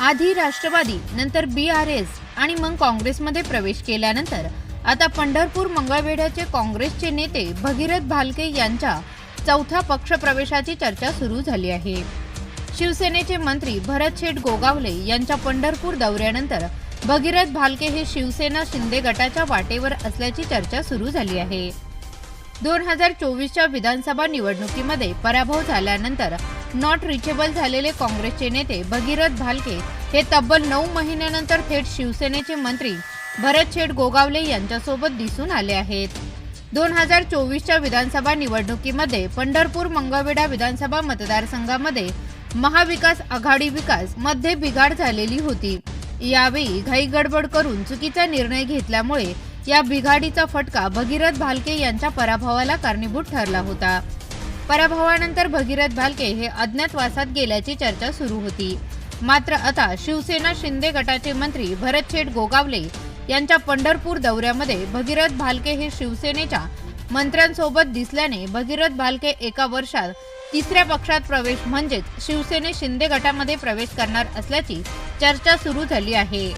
आधी राष्ट्रवादी नंतर बी R S आणि मग काँग्रेसमध्ये प्रवेश केल्यानंतर आता पंढरपूर मंगळवेढ्याचे काँग्रेसचे नेते भगीरथ भालके यांच्या चौथ्या पक्षप्रवेशाची चर्चा सुरू झाली आहे. शिवसेनेचे मंत्री भरत शेठ गोगावले यांच्या पंढरपूर दौऱ्यानंतर भगीरथ भालके हे शिवसेना शिंदे गटाच्या वाटेवर असल्याची चर्चा सुरू झाली आहे. दोन हजार चोवीसच्या विधानसभा निवडणुकीमध्ये पराभव झाल्यानंतर नॉट रिचेबल झालेले काँग्रेसचे नेते भगीरथ भालके हे तब्बल नऊ महिन्यानंतर थेट शिवसेनेचे मंत्री भरत शेठ गोगावले यांच्यासोबत दिसून आले आहेत. दोन हजार चोवीसच्या विधानसभा निवडणुकीमध्ये पंढरपूर मंगळवेढा विधानसभा मतदारसंघामध्ये महाविकास आघाडी विकासमध्ये बिघाड झालेली होती. यावेळी घाई गडबड करून चुकीचा निर्णय घेतल्यामुळे या बिघाडीचा फटका भगीरथ भालके यांच्या पराभवाला कारणीभूत ठरला होता. पराभवानंतर भगीरथ भालके हे अज्ञातवासात गेल्याची चर्चा सुरू होती. मात्र आता शिवसेना शिंदे गटाचे मंत्री भरत शेठ गोगावले यांच्या पंढरपूर दौऱ्यामध्ये भगीरथ भालके हे शिवसेनेच्या मंत्र्यांसोबत दिसल्याने भगीरथ भालके एका वर्षात तिसऱ्या पक्षात प्रवेश म्हणजेच शिवसेने शिंदे गटामध्ये प्रवेश करणार असल्याची चर्चा सुरू झाली आहे.